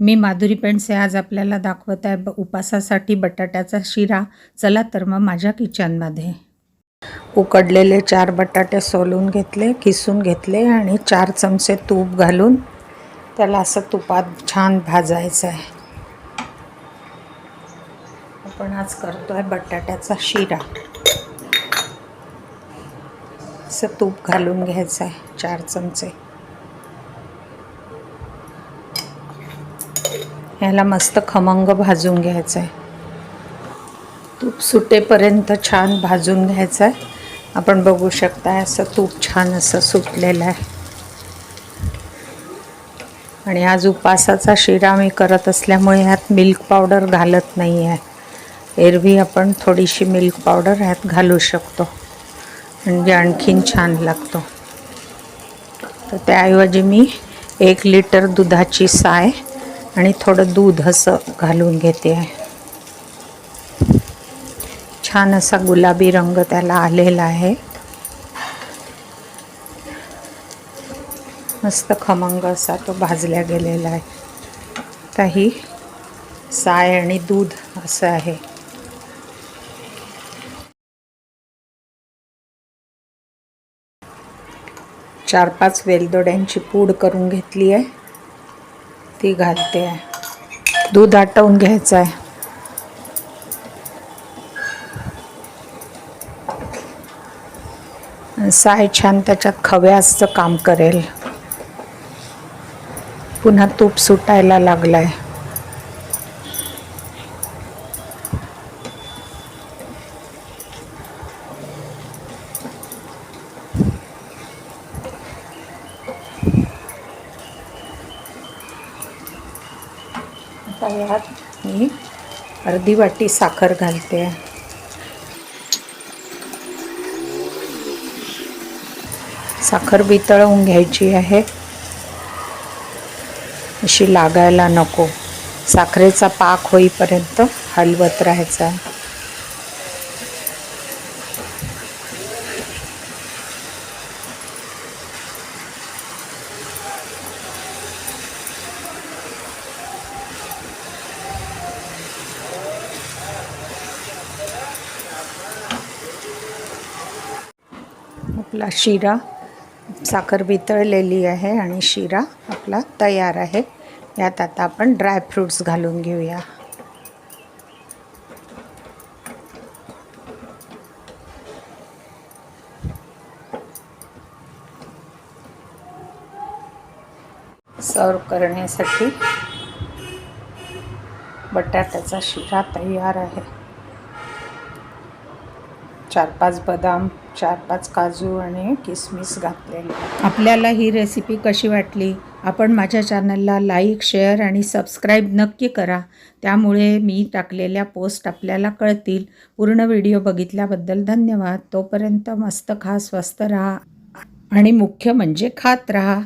मी माधुरी पेंडसे आज आपल्याला दाखवत आहे ब उपासासाठी बटाट्याचा शिरा. चला तर मग माझ्या किचनमध्ये. उकडलेले चार बटाटे सोलून घेतले किसून घेतले आणि चार चमचे तूप घालून त्याला असं तुपात छान भाजायचं आहे. आपण आज करतो आहे बटाट्याचा शिरा. असं तूप घालून घ्यायचं आहे चार चमचे. ह्याला मस्त खमंग भाजून घ्यायचं आहे तूप सुटेपर्यंत छान भाजून घ्यायचं आहे आपण बघू शकता असं तूप छान असं सुटलेलं आहे. आणि आज उपासाचा शिरा मी करत असल्यामुळे ह्यात मिल्क पावडर घालत नाही आहे एरवी आपण थोडीशी मिल्क पावडर ह्यात घालू शकतो. म्हणजे आणखीन छान लागतो. तर त्याऐवजी मी एक लिटर दुधाची साय आणि थोडं दूध असं घालून घेते. आहे छान असा गुलाबी रंग त्याला आलेला आहे. मस्त खमंग असा तो भाजल्या गेलेला आहे. काही साय आणि दूध असं आहे. चार पाच वेलदोड्यांची पूड करून घेतली आहे. ती घालते. आहे दूध आटवून घ्यायचं आहे साय छान त्याच्यात खव्याचं काम करेल. पुन्हा तूप सुटायला लागलाय. आहे यात मी अर्धी वाटी साखर घालते. साखर वितळवून घ्यायची आहे. अशी लागायला नको. साखरेचा पाक होईपर्यंत हलवत राहायचा. आपला शिरा साखर वितळलेली आहे आणि शिरा आपला तयार आहे. यात आता आपण ड्रायफ्रूट्स घालून घेऊया. सर्व करण्यासाठी बटाट्याचा शिरा तयार आहे. चार पाच बदाम चार पाच काजू आणि किसमिस घातलेले आपल्याला ही रेसिपी कशी वाटली? आपण माझ्या चॅनलला लाईक शेअर आणि सबस्क्राईब नक्की करा. त्यामुळे मी टाकलेल्या पोस्ट आपल्याला कळतील. पूर्ण व्हिडिओ बघितल्याबद्दल धन्यवाद. तोपर्यंत मस्त खा स्वस्त राहा आणि मुख्य म्हणजे खात राहा.